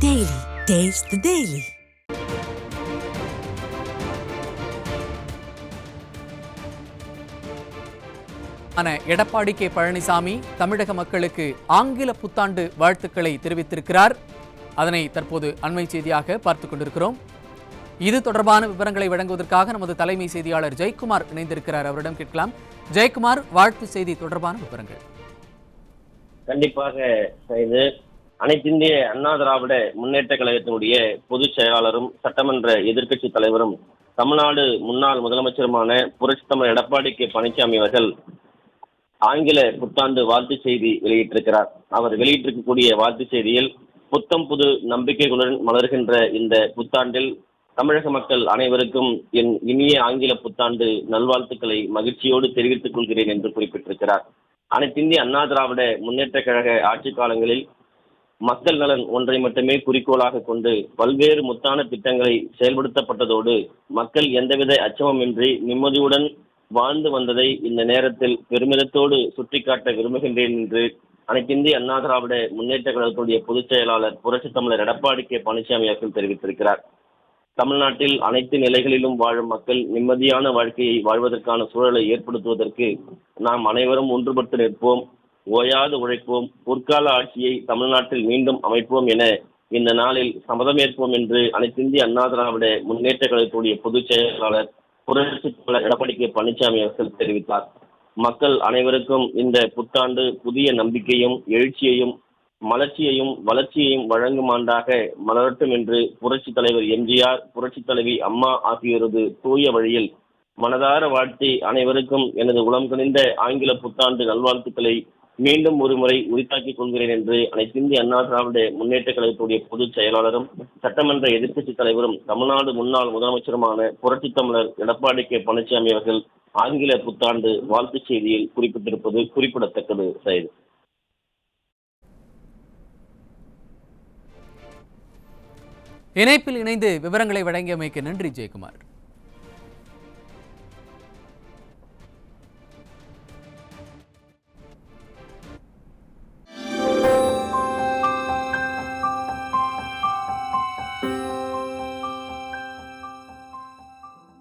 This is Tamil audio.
Taste the Daily. Edappadi K. Palaniswami தமிழக மக்களுக்கு ஆங்கில புத்தாண்டு வாழ்த்துக்களை தெரிவித்திருக்கிறார். அதனை தற்போது அண்மை செய்தியாக பார்த்துக் கொண்டிருக்கிறோம். இது தொடர்பான விவரங்களை வழங்குவதற்காக நமது தலைமை செய்தியாளர் ஜெயக்குமார் இணைந்திருக்கிறார். அவரிடம் கேட்கலாம். ஜெயக்குமார் வாழ்த்து செய்தி தொடர்பான விவரங்கள். கண்டிப்பாக இது அனைத்திந்திய அண்ணா திராவிட முன்னேற்ற கழகத்தினுடைய பொதுச் செயலாளரும் சட்டமன்ற எதிர்க்கட்சி தலைவரும் தமிழ்நாடு முன்னாள் முதலமைச்சருமான புரட்சி தமிழர் எடப்பாடி கே பழனிசாமி அவர்கள் ஆங்கில புத்தாண்டு வாழ்த்து செய்தி வெளியிட்டிருக்கிறார். அவர் வெளியிட்டிருக்கக்கூடிய வாழ்த்து செய்தியில் புத்தம் புது நம்பிக்கைகளுடன் மலர்கின்ற இந்த புத்தாண்டில் தமிழக மக்கள் அனைவருக்கும் என் இனிய ஆங்கில புத்தாண்டு நல்வாழ்த்துக்களை மகிழ்ச்சியோடு தெரிவித்துக் கொள்கிறேன் என்று குறிப்பிட்டிருக்கிறார். அனைத்திந்திய அண்ணா திராவிட முன்னேற்ற கழக ஆட்சி காலங்களில் மக்கள் நலன் ஒன்றை மட்டுமே குறிக்கோளாக கொண்டு பல்வேறு முத்தான திட்டங்களை செயல்படுத்தப்பட்டதோடு மக்கள் எந்தவித அச்சமுமின்றி நிம்மதியுடன் வாழ்ந்து வந்ததை இந்த நேரத்தில் பெருமிதத்தோடு சுட்டிக்காட்ட விரும்புகின்றேன் என்று அனைத்திந்திய அண்ணா திராவிட முன்னேற்ற கழகத்துடைய பொதுச் செயலாளர் புரட்சி தமிழர் எடப்பாடி கே. பழனிசாமி அவர்கள் தெரிவித்திருக்கிறார். தமிழ்நாட்டில் அனைத்து நிலைகளிலும் வாழும் மக்கள் நிம்மதியான வாழ்க்கையை வாழ்வதற்கான சூழலை ஏற்படுத்துவதற்கு நாம் அனைவரும் ஒன்றுபட்டு நிற்போம். ஓயாது உழைப்போம். பொற்கால ஆட்சியை தமிழ்நாட்டில் மீண்டும் அமைப்போம் என இந்த நாளில் சமதமேற்போம் என்று அனைத்திந்திய அண்ணா திராவிட முன்னேற்ற கழகத்துடைய பொதுச் செயலாளர் புரட்சி எடப்பாடி கே. பழனிசாமி அவர்கள் தெரிவித்தார். மக்கள் அனைவருக்கும் இந்த புத்தாண்டு புதிய நம்பிக்கையும் எழுச்சியையும் மலர்ச்சியையும் வளர்ச்சியையும் வழங்கும் ஆண்டாக மலரட்டும் என்று புரட்சி தலைவர் எம்ஜிஆர் புரட்சி தலைவி அம்மா ஆகியோரது தூய வழியில் மனதார வாழ்த்தி அனைவருக்கும் எனது உளம் கனிந்த ஆங்கில புத்தாண்டு நல்வாழ்த்துக்களை மீண்டும் ஒருமுறை உரித்தாக்கிக் கொள்கிறேன் என்று அனைத்திந்திய அண்ணா திராவிட முன்னேற்ற கழகத்துடைய பொதுச் செயலாளரும் சட்டமன்ற எதிர்க்கட்சி தலைவரும் தமிழ்நாடு முன்னாள் முதலமைச்சருமான புரட்சித் தமிழர் எடப்பாடி கே. பழனிசாமி அவர்கள் ஆங்கில புத்தாண்டு வாழ்த்துச் செய்தியில் குறிப்பிட்டிருப்பது குறிப்பிடத்தக்கது செய்தி. இணைப்பில் இணைந்து விவரங்களை வழங்கியமைக்கு நன்றி ஜெயக்குமார்.